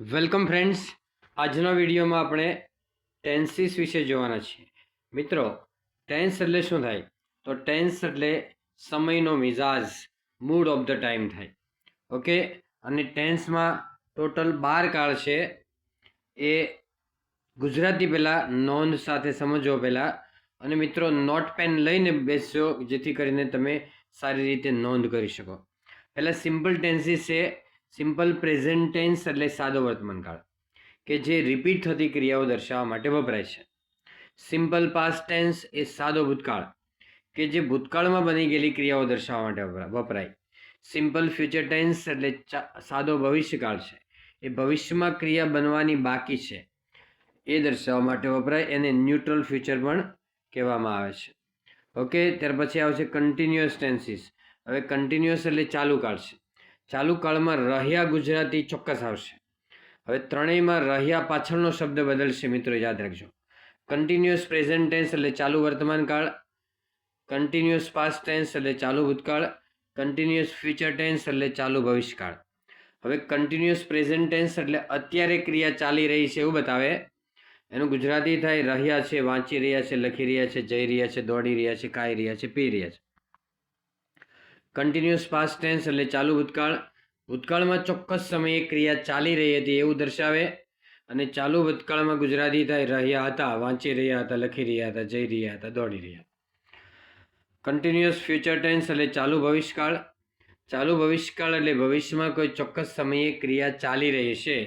Welcome friends આજના વિડીયોમાં આપણે ટેન્સીસ વિશે જોવાના છીએ. મિત્રો ટેન્સ એટલે શું થાય? તો ટેન્સ એટલે સમયનો મિજાજ મૂડ ઓફ ધ ટાઈમ થાય. ઓકે અને ટેન્સમાં ટોટલ બાર કાળ છે. એ ગુજરાતી પહેલાં નોંધ સાથે સમજો પહેલાં. અને મિત્રો નોટ પેન લઈને બેસજો, જેથી કરીને તમે સારી રીતે નોંધ કરી શકો. પહેલાં સિમ્પલ ટેન્સીસ છે. સિમ્પલ પ્રેઝન્ટ ટેન્સ એટલે સાદો વર્તમાનકાળ, કે જે રિપીટ થતી ક્રિયાઓ દર્શાવવા માટે વપરાય છે. સિમ્પલ પાસ્ટ ટેન્સ એ સાદો ભૂતકાળ, કે જે ભૂતકાળમાં બની ગયેલી ક્રિયાઓ દર્શાવવા માટે વપરાય. સિમ્પલ ફ્યુચર ટેન્સ એટલે સાદો ભવિષ્યકાળ છે. એ ભવિષ્યમાં ક્રિયા બનવાની બાકી છે. એ દર્શાવવા માટે વપરાય, એને ન્યુટ્રલ ફ્યુચર પણ કહેવામાં આવે છે. ઓકે ત્યાર પછી આવશે કન્ટિન્યુઅસ ટેન્સીસ હવે કન્ટિન્યુઅસ એટલે ચાલુ કાળ છે. ચાલુ કાળમાં રહ્યા ગુજરાતી ચોક્કસ આવશે. હવે ત્રણેયમાં રહ્યા પાછળનો શબ્દ બદલશે મિત્રો યાદ રાખજો. કન્ટિન્યુઅસ પ્રેઝન્ટ ટેન્સ એટલે ચાલુ વર્તમાન કાળ કન્ટિન્યુઅસ પાસ્ટ ટેન્સ એટલે ચાલુ ભૂતકાળ કન્ટિન્યુઅસ ફ્યુચર ટેન્સ એટલે ચાલુ ભવિષ્યકાળ. હવે કન્ટિન્યુઅસ પ્રેઝન્ટ ટેન્સ એટલે અત્યારે ક્રિયા ચાલી રહી છે એવું બતાવે. એનું ગુજરાતી થાય રહ્યા છે, વાંચી રહ્યા છે, લખી રહ્યા છે, જઈ રહ્યા છે, દોડી રહ્યા છે, ખાઈ રહ્યા છે, પી રહ્યા છે. કન્ટિન્યુઅસ પાસ્ટ ટેન્સ એટલે ચાલુ ભૂતકાળ. ભૂતકાળમાં ચોક્કસ સમયે ક્રિયા ચાલી રહી હતી એવું દર્શાવે. અને ચાલુ ભૂતકાળમાં ગુજરાતી થાય, રહ્યા હતા, વાંચી રહ્યા હતા, લખી રહ્યા હતા, જઈ રહ્યા હતા, દોડી રહ્યા કન્ટિન્યુઅસ ફ્યુચર ટેન્સ એટલે ચાલુ ભવિષ્યકાળ. ચાલુ ભવિષ્યકાળ એટલે ભવિષ્યમાં કોઈ ચોક્કસ સમયે ક્રિયા ચાલી રહી છે.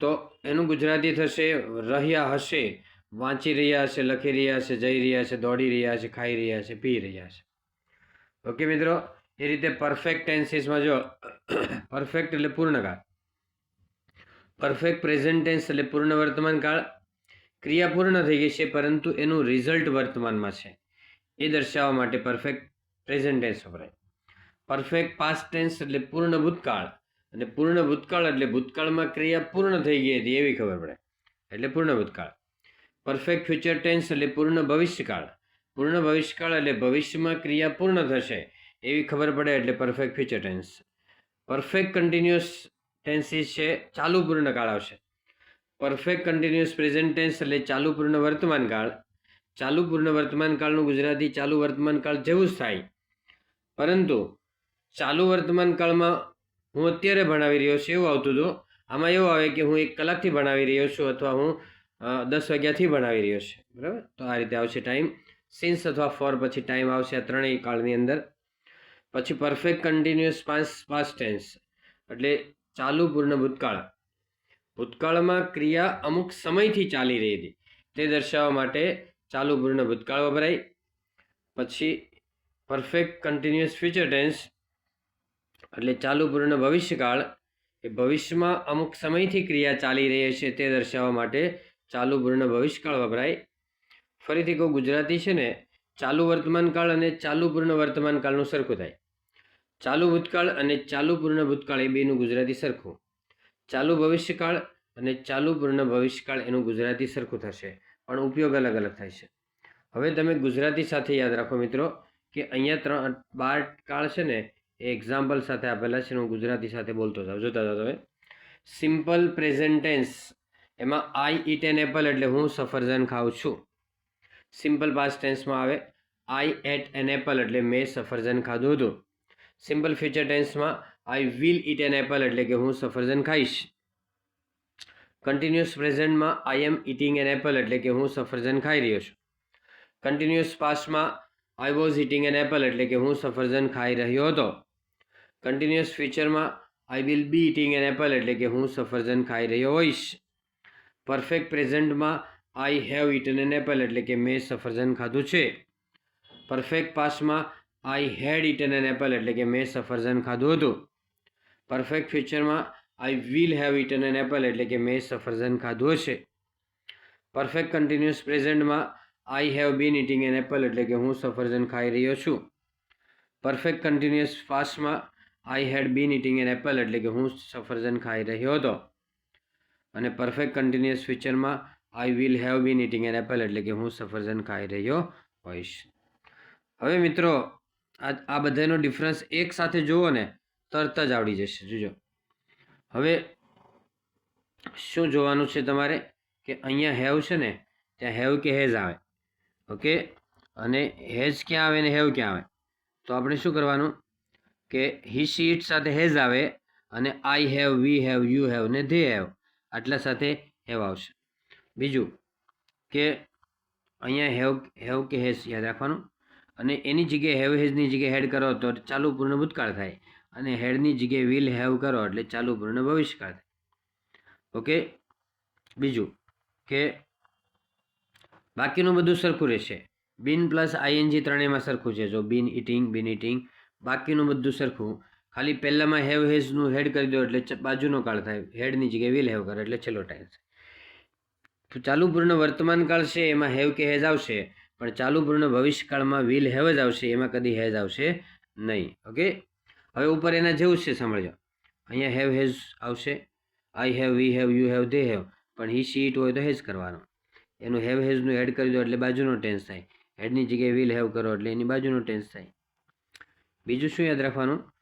તો એનું ગુજરાતી થશે, રહ્યા હશે, વાંચી રહ્યા હશે, લખી રહ્યા છે જઈ રહ્યા છે દોડી રહ્યા છે ખાઈ રહ્યા છે પી રહ્યા છે ઓકે મિત્રો, એ રીતે પરફેક્ટ ટેન્સીસમાં જો પરફેક્ટ એટલે પૂર્ણકાળ. પરફેક્ટ પ્રેઝન્ટ ટેન્સ એટલે પૂર્ણ વર્તમાન કાળ. ક્રિયા પૂર્ણ થઈ ગઈ છે, પરંતુ એનું રિઝલ્ટ વર્તમાનમાં છે. એ દર્શાવવા માટે પરફેક્ટ પ્રેઝન્ટ ટેન્સ વપરાય. પરફેક્ટ પાસ્ટ ટેન્સ એટલે પૂર્ણ ભૂતકાળ. અને પૂર્ણ ભૂતકાળ એટલે ભૂતકાળમાં ક્રિયા પૂર્ણ થઈ ગઈ હતી, એવી ખબર પડે. એટલે પૂર્ણ ભૂતકાળ. પરફેક્ટ ફ્યુચર ટેન્સ એટલે પૂર્ણ ભવિષ્યકાળ. પૂર્ણ ભવિષ્યકાળ એટલે ભવિષ્યમાં ક્રિયા પૂર્ણ થશે એવી ખબર પડે એટલે perfect future tense perfect continuous tenses છે, ચાલુ પૂર્ણ કાળ આવશે. પરફેક્ટ કન્ટિન્યુઅસ પ્રેઝન્ટ ટેન્સ એટલે ચાલુ પૂર્ણ વર્તમાન કાળ. ચાલુ પૂર્ણ વર્તમાન કાળનું ગુજરાતી ચાલુ વર્તમાન કાળ જેવું જ થાય. પરંતુ ચાલુ વર્તમાન કાળમાં હું અત્યારે ભણાવી રહ્યો છું, એવું આવતું હતું. આમાં એવું આવે કે હું એક કલાકથી ભણાવી રહ્યો છું અથવા હું દસ વાગ્યાથી ભણાવી રહ્યો છું. બરાબર? તો આ રીતે આવશે ટાઈમ સિન્સ અથવા ફોર પછી ટાઈમ આવશે આ ત્રણેય કાળની અંદર. પછી perfect continuous pass past tense. એટલે ચાલુ પૂર્ણ ભૂતકાળ. ભૂતકાળમાં ક્રિયા અમુક સમયથી ચાલી રહી હતી. તે દર્શાવવા માટે ચાલુ પૂર્ણ ભૂતકાળ વપરાય. પછી પરફેક્ટ કન્ટિન્યુઅસ ફ્યુચર ટેન્સ. એટલે ચાલુ પૂર્ણ ભવિષ્યકાળ. એ ભવિષ્યમાં અમુક સમયથી ક્રિયા ચાલી રહી છે તે દર્શાવવા માટે ચાલુ પૂર્ણ ભવિષ્યકાળ વપરાય. ફરીથી કહું, ગુજરાતી છે ને, ચાલુ વર્તમાનકાળ અને ચાલુ પૂર્ણ વર્તમાનકાળનું સરખું થાય. ચાલુ ભૂતકાળ અને ચાલુ પૂર્ણ ભૂતકાળ એ બેનું ગુજરાતી સરખું. ચાલુ ભવિષ્યકાળ અને ચાલુ પૂર્ણ ભવિષ્યકાળ એનું ગુજરાતી સરખું થશે, પણ ઉપયોગ અલગ અલગ થાય છે. હવે તમે ગુજરાતી સાથે યાદ રાખો મિત્રો, કે અહીંયા ત્રણ, બાર કાળ છે ને, એ એક્ઝામ્પલ સાથે આપેલા છે હું ગુજરાતી સાથે બોલતો જાઉં, જોતા જાઓ તમે. સિમ્પલ પ્રેઝન્ટેન્સ એમાં આઈ ઇટ એન એપલ એટલે હું સફરજન ખાઉં છું. સિમ્પલ પાસ્ટ ટેન્સમાં આવે. આઈ એટ એન એપલ એટલે મેં સફરજન ખાધું હતું. Simple future ટેન્સમાં I will eat an apple એટલે કે હું સફરજન ખાઈશ. Continuous પ્રેઝન્ટમાં I am eating an apple એટલે કે હું સફરજન ખાઈ રહ્યો છું. Continuous પાસ્ટમાં I was eating an apple એટલે કે હું સફરજન ખાઈ રહ્યો હતો. કન્ટિન્યુઅસ ફ્યુચરમાં I will be eating an apple એટલે કે હું સફરજન ખાઈ રહ્યો હોઈશ. Perfect પ્રેઝન્ટમાં I have eaten an apple એટલે કે મેં સફરજન ખાધું છે. Perfect પાસ્ટમાં I had eaten an apple એટલે કે મેં સફરજન ખાધું હતું. પરફેક્ટ ફ્યુચરમાં I will have eaten an apple એટલે કે મેં સફરજન ખાધું હશે. Perfect continuous પ્રેઝન્ટમાં I have been eating an apple એટલે કે હું સફરજન ખાઈ રહ્યો છું. Perfect continuous પાસ્ટમાં I had been eating an apple એટલે કે હું સફરજન ખાઈ રહ્યો હતો. અને પરફેક્ટ કન્ટિન્યુઅસ ફ્યુચરમાં I will have been eating an apple એટલે કે હું સફરજન ખાઈ રહ્યો હોઈશ. હવે મિત્રો, આ આ બધાનો ડિફરન્સ એક સાથે જુઓ ને, તરત જ આવડી જશે. જોજો. હવે શું જોવાનું છે તમારે? કે અહીંયા હેવ છે ને, ત્યાં હેવ કે હેઝ આવે. ઓકે? અને હેઝ ક્યાં આવે ને હેવ ક્યાં આવે? તો આપણે શું કરવાનું? કે હી શી ઇટ સાથે હેઝ આવે અને I have we have you have ને ધે હેવ આટલા સાથે હેવ આવશે. બીજું કે અહીંયા હેવ હેવ કે હેઝ યાદ રાખવાનું. અને એની જગ્યાએ હેવ, હેઝની જગ્યાએ હેડ કરો તો ચાલુ પૂર્ણ ભૂતકાળ થાય. અને હેડની જગ્યાએ વિલ હેવ કરો એટલે ચાલુ પૂર્ણ ભવિષ્યકાળ થાય. ઓકે? બીજું કે બાકીનું બધું સરખું રહેશે. બિન પ્લસ આઈએનજી ત્રણેયમાં સરખું છે. જો બિન ઇટિંગ બિન ઇટિંગ બાકીનું બધું સરખું. ખાલી પહેલાંમાં હેવ, હેઝનું હેડ કરી દો એટલે બાજુનો કાળ થાય. હેડની જગ્યાએ વિલ હેવ કરો એટલે છેલ્લો ટાઈમ તો ચાલુ પૂર્ણ વર્તમાન કાળ છે, એમાં હેવ કે હેઝ આવશે. પણ ચાલુ પૂર્ણ ભવિષ્યકાળમાં વિલ હેવ જ આવશે, એમાં કદી હેઝ આવશે નહીં. ઓકે? હવે ઉપર એના જેવું છે, સાંભળજો. અહીંયા હેવ હેઝ આવશે. I have, we have, you have, they have. પણ હી સી ઇટ હોય તો હેઝ કરવાનું. એનું હેવ હેઝનું એડ કરી દો એટલે બાજુનો ટેન્સ થાય. હેડની જગ્યાએ વિલ હેવ કરો એટલે એની બાજુનો ટેન્સ થાય. બીજું શું યાદ રાખવાનું?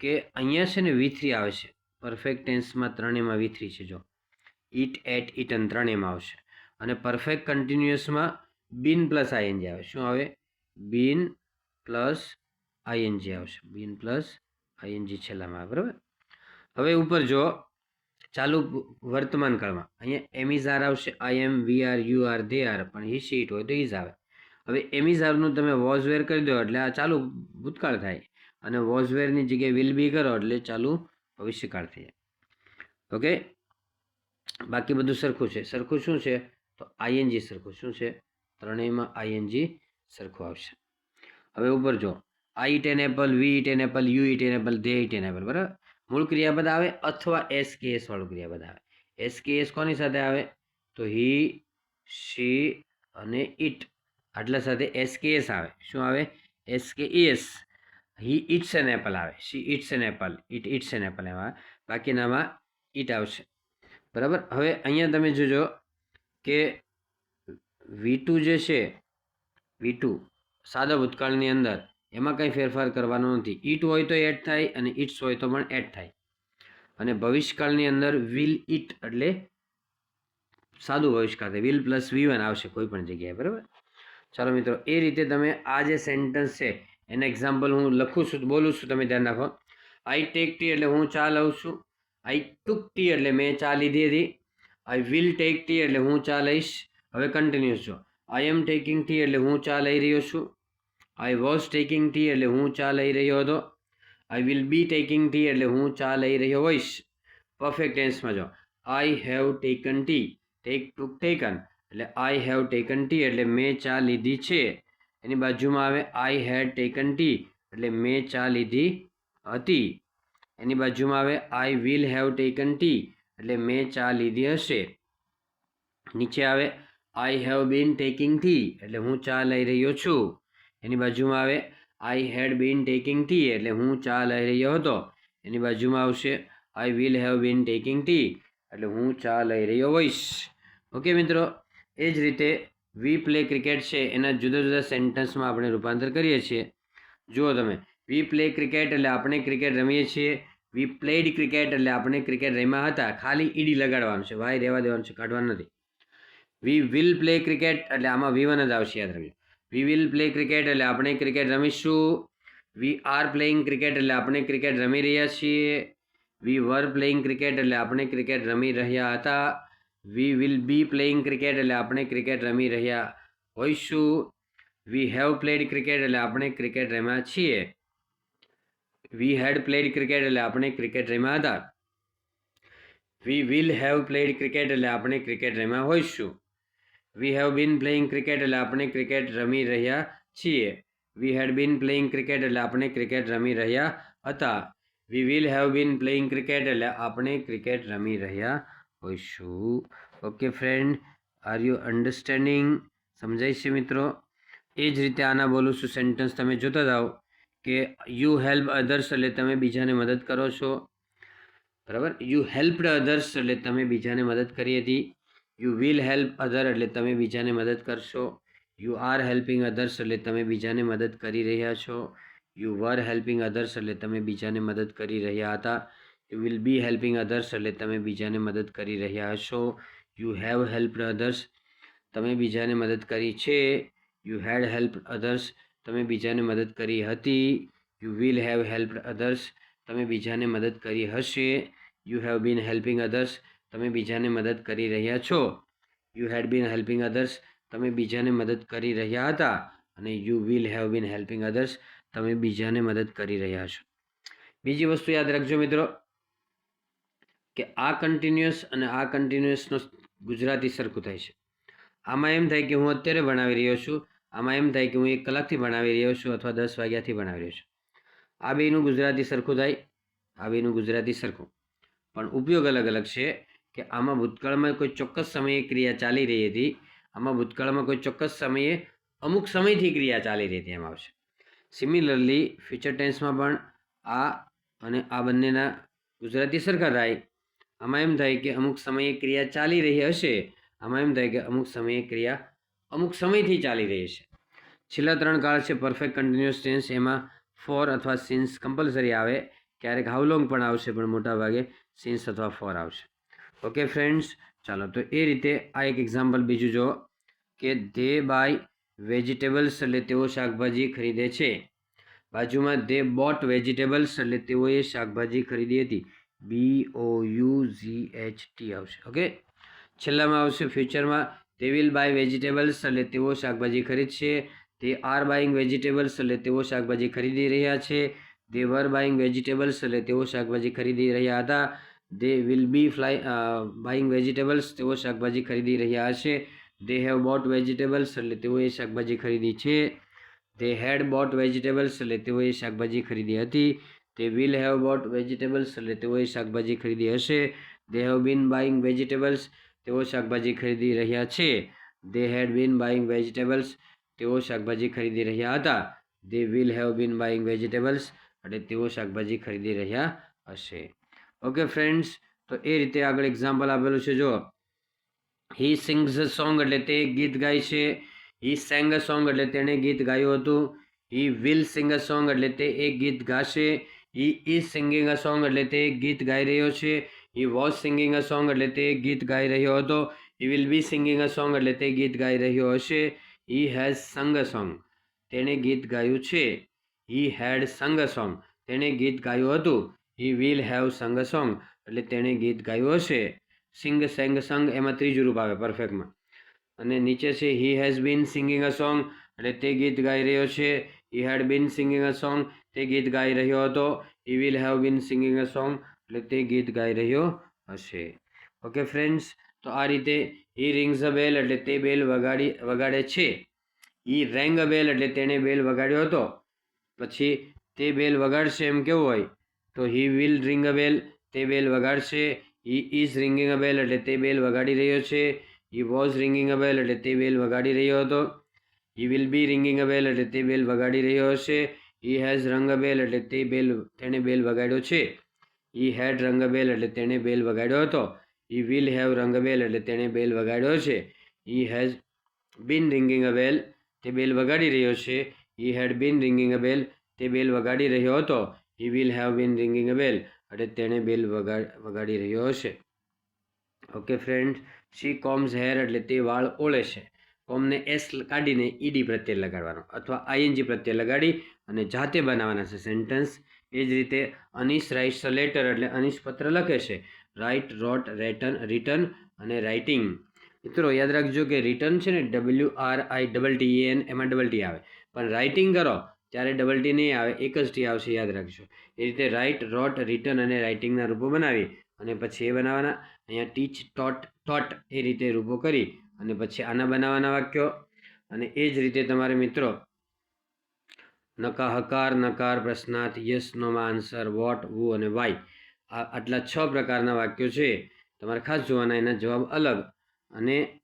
કે અહીંયા છે ને વી થ્રી આવે છે. પરફેક્ટ ટેન્સમાં ત્રણેયમાં વી થ્રી છે, જો. ઇટ એટ ઇટન ત્રણેયમાં આવશે. અને પરફેક્ટ કન્ટિન્યુઅસમાં બિન પ્લસ આઈએનજી આવે. શું આવે? બિન પ્લસ આઈએનજી આવશે. બિન પ્લસ આઈએનજી છેલ્લામાં આવે. બરાબર? હવે ઉપર જો ચાલુ વર્તમાન કાળમાં. અહીંયા એમિઝ આર આવશે. I am we are you are they are. પણ હી સીટ હોય તો ઇઝ આવે. હવે એમિઝ આરનું તમે વોઝ વેર કરી દો એટલે આ ચાલુ ભૂતકાળ થાય. અને વોઝ વેરની જગ્યાએ વિલ બી કરો એટલે ચાલુ ભવિષ્યકાળ થઈ જાય. ઓકે? બાકી બધું સરખું છે. સરખું શું છે? તો આઈએનજી સરખું શું છે? ત્રણેયમાં આઈએનજી સરખું આવશે. હવે ઉપર જો I an apple we eat apple you eat apple they an apple બરાબર? મૂળ ક્રિયાપદ આવે અથવા એસ કે એસ વાળું ક્રિયાપદ આવે. એસ કે એસ કોની સાથે આવે? તો હી શી અને ઇટ આટલા સાથે એસ કે એસ આવે. શું આવે? એસ કે S he eats an apple આવે. She eats an apple it eats an apple એમાં બાકીનામાં ઇટ આવશે. બરાબર? હવે અહીંયા તમે જોજો કે વી ટુ જે છે, વી ટુ સાદા ભૂતકાળની અંદર, એમાં કંઈ ફેરફાર કરવાનો નથી. ઈટ હોય તો એડ થાય અને ઇટ્સ હોય તો પણ એડ થાય. અને ભવિષ્યકાળની અંદર વિલ ઇટ એટલે સાદું ભવિષ્યકાળ વિલ પ્લસ વી વન આવશે કોઈ પણ જગ્યાએ, બરાબર? ચાલો મિત્રો, એ રીતે તમે આ જે સેન્ટન્સ છે, એને એક્ઝામ્પલ હું લખું છું, બોલું છું, તમે ધ્યાન રાખો. આઈ ટેક ટી એટલે હું ચા લઉં છું. આઈ ટુક ટી એટલે મેં ચા લીધી હતી. આઈ વિલ ટેક ટી એટલે હું ચા લઈશ. હવે કન્ટિન્યુઅસ જો આઈ એમ ટેકિંગ ટી એટલે હું ચા લઈ રહ્યો છું. આઈ વોઝ ટેકિંગ ટી એટલે હું ચા લઈ રહ્યો હતો. I will be taking tea એટલે હું ચા લઈ રહ્યો હોઈશ. પરફેક્ટ ટેન્સમાં જો. I have taken tea take took taken એટલે આઈ હેવ ટેકન ટી એટલે મેં ચા લીધી છે. એની બાજુમાં આવે આઈ હેડ ટેકન ટી એટલે મેં ચા લીધી હતી. એની બાજુમાં આવે I will have taken tea એટલે મેં ચા લીધી હશે. નીચે આવે I have been taking tea એટલે હું ચા લઈ રહ્યો છું. એની બાજુમાં આવે આઈ હેડ બીન ટેકિંગ ટી એટલે હું ચા લઈ રહ્યો હતો. એની બાજુમાં આવશે I will have been taking tea એટલે હું ચા લઈ રહ્યો હોઈશ. ઓકે મિત્રો, એ જ રીતે વી પ્લે ક્રિકેટ છે એના જુદા જુદા સેન્ટન્સમાં આપણે રૂપાંતર કરીએ છીએ. જુઓ તમે, વી પ્લે ક્રિકેટ એટલે આપણે ક્રિકેટ રમીએ છીએ વી પ્લેડ ક્રિકેટ એટલે આપણે ક્રિકેટ રમ્યા હતા. ખાલી ઈડી લગાડવાનું છે. વાય રહેવા દેવાનું છે. કાઢવાનું નથી. વી વિલ પ્લે ક્રિકેટ એટલે આમાં વી વન જ આવશે, યાદ રાખજો. વી વિલ પ્લે ક્રિકેટ એટલે આપણે ક્રિકેટ રમીશું. વી આર પ્લેઇંગ ક્રિકેટ એટલે આપણે ક્રિકેટ રમી રહ્યા છીએ. વી વર પ્લેઇંગ ક્રિકેટ એટલે આપણે ક્રિકેટ રમી રહ્યા હતા. We will be playing cricket એટલે આપણે ક્રિકેટ રમી રહ્યા હોઈશું. વી હેવ પ્લેડ ક્રિકેટ એટલે આપણે ક્રિકેટ રમ્યા છીએ. વી હેડ પ્લેડ ક્રિકેટ એટલે આપણે ક્રિકેટ રમ્યા હતા. We will have played cricket એટલે આપણે ક્રિકેટ રમ્યા હોઈશું. We have been playing cricket એટલે આપણે ક્રિકેટ રમી રહ્યા છીએ. વી હેડ બીન પ્લેઇંગ ક્રિકેટ એટલે આપણે ક્રિકેટ રમી રહ્યા હતા. We will have been playing cricket એટલે આપણે ક્રિકેટ રમી રહ્યા હોઈશું. Okay friend are you understanding સમજાય છે મિત્રો? એ જ રીતે આના બોલું છું સેન્ટન્સ તમે જોતા જાઓ. કે યુ હેલ્પ અધર્સ એટલે તમે બીજાને મદદ કરો છો. બરાબર? યુ હેલ્પડ અધર્સ એટલે તમે બીજાને મદદ કરી હતી. યુ વિલ હેલ્પ અધર એટલે તમે બીજાને મદદ કરશો. યુ આર હેલ્પિંગ અધર્સ એટલે તમે બીજાને મદદ કરી રહ્યા છો. યુ વર હેલ્પિંગ અધર્સ એટલે તમે બીજાને મદદ કરી રહ્યા હતા. You will be helping others એટલે તમે બીજાને મદદ કરી રહ્યા હશો યુ હેવ હેલ્પ અધર્સ તમે બીજાને મદદ કરી છે. યુ હેડ હેલ્પ અધર્સ તમે બીજાને મદદ કરી હતી. You will have help others તમે બીજાને મદદ કરી હશે. You have been helping others તમે બીજાને મદદ કરી રહ્યા છો. You had been helping others તમે બીજાને મદદ કરી રહ્યા હતા. અને you will have been helping others તમે બીજાને મદદ કરી રહ્યા છો. બીજી વસ્તુ યાદ રાખજો મિત્રો, કે આ કન્ટિન્યુઅસ અને આ કન્ટિન્યુઅસનો ગુજરાતી સરખું થાય છે. આમાં એમ થાય કે હું અત્યારે ભણાવી રહ્યો છું. આમાં એમ થાય કે હું એક કલાકથી ભણાવી રહ્યો છું અથવા દસ વાગ્યાથી ભણાવી રહ્યો છું. આ બેનું ગુજરાતી સરખું થાય, આ બેનું ગુજરાતી સરખું. પણ ઉપયોગ અલગ અલગ છે કે આમાં ભૂતકાળમાં કોઈ ચોક્કસ સમયે ક્રિયા ચાલી રહી હતી, આમાં ભૂતકાળમાં કોઈ ચોક્કસ સમયે અમુક સમયથી ક્રિયા ચાલી રહી હતી એમ આવશે. સિમિલરલી ફ્યુચર ટેન્સમાં પણ આ અને આ બંનેના ગુજરાતી સરખા થાય. આમાં એમ થાય કે અમુક સમયે ક્રિયા ચાલી રહી હશે, આમાં એમ થાય કે અમુક સમયે ક્રિયા અમુક સમયથી ચાલી રહી છે. છેલ્લા ત્રણ કાળ છે પરફેક્ટ કન્ટિન્યુઅસ ટેન્સ એમાં ફોર અથવા સિન્સ કમ્પલસરી આવે, ક્યારેક હાઉલોંગ પણ આવશે, પણ મોટાભાગે સિન્સ અથવા ફોર આવશે. ઓકે ફ્રેન્ડ્સ ચાલો તો એ રીતે આ એક એક્ઝામ્પલ બીજું જો કે દે બાય વેજીટેબલ્સ એટલે તેઓ શાકભાજી ખરીદે છે. બાજુમાં દે બોટ વેજીટેબલ્સ એટલે તેઓએ શાકભાજી ખરીદી હતી. B O U G H T આવશે. ઓકે છેલ્લામાં આવશે ફ્યુચરમાં તે વિલ બાય વેજીટેબલ્સ એટલે તેઓ શાકભાજી ખરીદશે. તે આર બાઇંગ વેજીટેબલ્સ એટલે તેઓ શાકભાજી ખરીદી રહ્યા છે. દે વર બાઇંગ વેજીટેબલ્સ એટલે તેઓ શાકભાજી ખરીદી રહ્યા હતા. They will be fly buying vegetables તેઓ શાકભાજી ખરીદી રહ્યા હશે દે હેવ બોટ વેજીટેબલ્સ એટલે તેઓએ શાકભાજી ખરીદી છે. દે હેડ બોટ વેજીટેબલ્સ એટલે તેઓએ શાકભાજી ખરીદી હતી. તે વિલ હેવ બોટ વેજીટેબલ્સ એટલે તેઓએ શાકભાજી ખરીદી હશે. They have been buying vegetables તેઓ શાકભાજી ખરીદી રહ્યા છે. દે હેડ બીન બાઇંગ વેજીટેબલ્સ તેઓ શાકભાજી ખરીદી રહ્યા હતા. They will have been buying vegetables એટલે તેઓ શાકભાજી ખરીદી રહ્યા હશે. ઓકે ફ્રેન્ડ્સ તો એ રીતે આગળ એક્ઝામ્પલ આપેલું છે જો હી સિંગ્સ અ સોંગ એટલે તે ગીત ગાય છે. હી સેંગ અ સોંગ એટલે તેણે ગીત ગાયું હતું. He will sing a song એટલે તે એક ગીત ગાશે. He is singing a song એટલે તે એક ગીત ગાઈ રહ્યો છે. He was singing a song એટલે તે ગીત ગાઈ રહ્યો હતો. He will be singing a song એટલે તે ગીત ગાઈ રહ્યો હશે. હી હેઝ સંગ અ સોંગ તેણે ગીત ગાયું છે. હી હેડ સંગ અ સોંગ તેણે ગીત ગાયું હતું. હી વિલ હેવ સંગ અ સોંગ એટલે તેણે ગીત ગાયું હશે. સિંગ સેંગ સંગ એમાં ત્રીજું રૂપ આવે પરફેક્ટમાં અને નીચે છે he has been singing a song એટલે તે ગીત ગાઈ રહ્યો છે. હી હેડ બીન સિંગિંગ અ સોંગ તે ગીત ગાઈ રહ્યો હતો. He will have been singing a song એટલે તે ગીત ગાઈ રહ્યો હશે. ઓકે ફ્રેન્ડ્સ તો આ રીતે ઈ રિંગ્સ અ બેલ એટલે તે બેલ વગાડી, વગાડે છે. ઈ રેંગ અ બેલ એટલે તેણે બેલ વગાડ્યો હતો. પછી તે બેલ વગાડશે એમ કેવું હોય? તો હી વિલ રિંગ અ બેલ તે બેલ વગાડશે. He is ringing a bell એટલે તે બેલ વગાડી રહ્યો છે. He was ringing a bell એટલે તે બેલ વગાડી રહ્યો હતો. He will B ringing a bell એટલે તે બેલ વગાડી રહ્યો હશે. હી હેઝ રંગ અ બેલ એટલે તે બેલ તેણે બેલ વગાડ્યો છે. હી હેડ રંગ બેલ એટલે તેણે બેલ વગાડ્યો હતો. ઈ વિલ હેવ રંગ બેલ એટલે તેણે બેલ વગાડ્યો છે. ઈ હેઝ બીન રિંગિંગ અ બેલ તે બેલ વગાડી રહ્યો છે. ઈ હેડ બીન રિંગિંગ અ બેલ તે બેલ વગાડી રહ્યો હતો. He will have been ringing a bell એટલે તેણે બેલ વગાડ વગાડી રહ્યો હશે okay friend she combs hair એટલે તે વાળ ઓળે છે. કોમને એસ કાઢીને ઈડી પ્રત્યે લગાડવાનો અથવા આઈએનજી પ્રત્યે લગાડી અને જાતે બનાવવાના છે સેન્ટેન્સ. એ જ રીતે અનીશ રાઇટ્સ લેટર એટલે અનીશ પત્ર લખે છે. રાઇટ, રોટ, રેટન રિટર્ન અને રાઇટિંગ. મિત્રો, યાદ રાખજો કે રિટર્ન છે ને W R I double T N એમાં ડબલ ટી આવે. પણ રાઇટિંગ કરો ત્યારે ડબલ ટી નહીં આવે, એક જ ટી આવશે, યાદ રાખજો. એ રીતે રાઇટ, રોટ રિટર્ન અને રાઇટિંગના રૂપો બનાવી અને પછી એ બનાવવાના. અહીંયા ટીચ, ટોટ ટોટ એ રીતે રૂપો કરી અને પછી આના બનાવવાના વાક્યો. અને એ જ રીતે તમારે મિત્રો નકા હકાર નકાર પ્રશ્નાર્થ, યસ નોમાં આન્સર, વોટ, વુ અને વાય. આટલા છ પ્રકારના વાક્યો છે. તમારે ખાસ જોવાના એના જવાબ અલગ. અને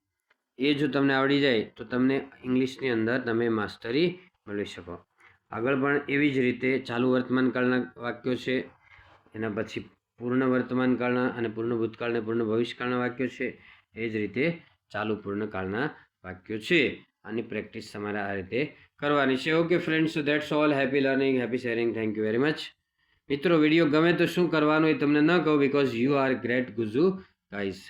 એ જો તમને આવડી જાય, તો તમને ઇંગ્લિશની અંદર તમે માસ્ટરી મેળવી શકો. આગળ પણ એવી જ રીતે ચાલુ વર્તમાન કાળના વાક્યો છે. એના પછી પૂર્ણ વર્તમાન કાળના અને પૂર્ણ ભૂતકાળના પૂર્ણ ભવિષ્યકાળના વાક્યો છે. એ જ રીતે ચાલુ પૂર્ણકાળના વાક્યો છે. આની પ્રેક્ટિસ તમારે આ રીતે કરવાની છે. Okay friends so that's all happy learning happy sharing thank you very much મિત્રો વીડિયો ગમે તો શું કરવાનું એ તમને ન કહું because you are great Guju guys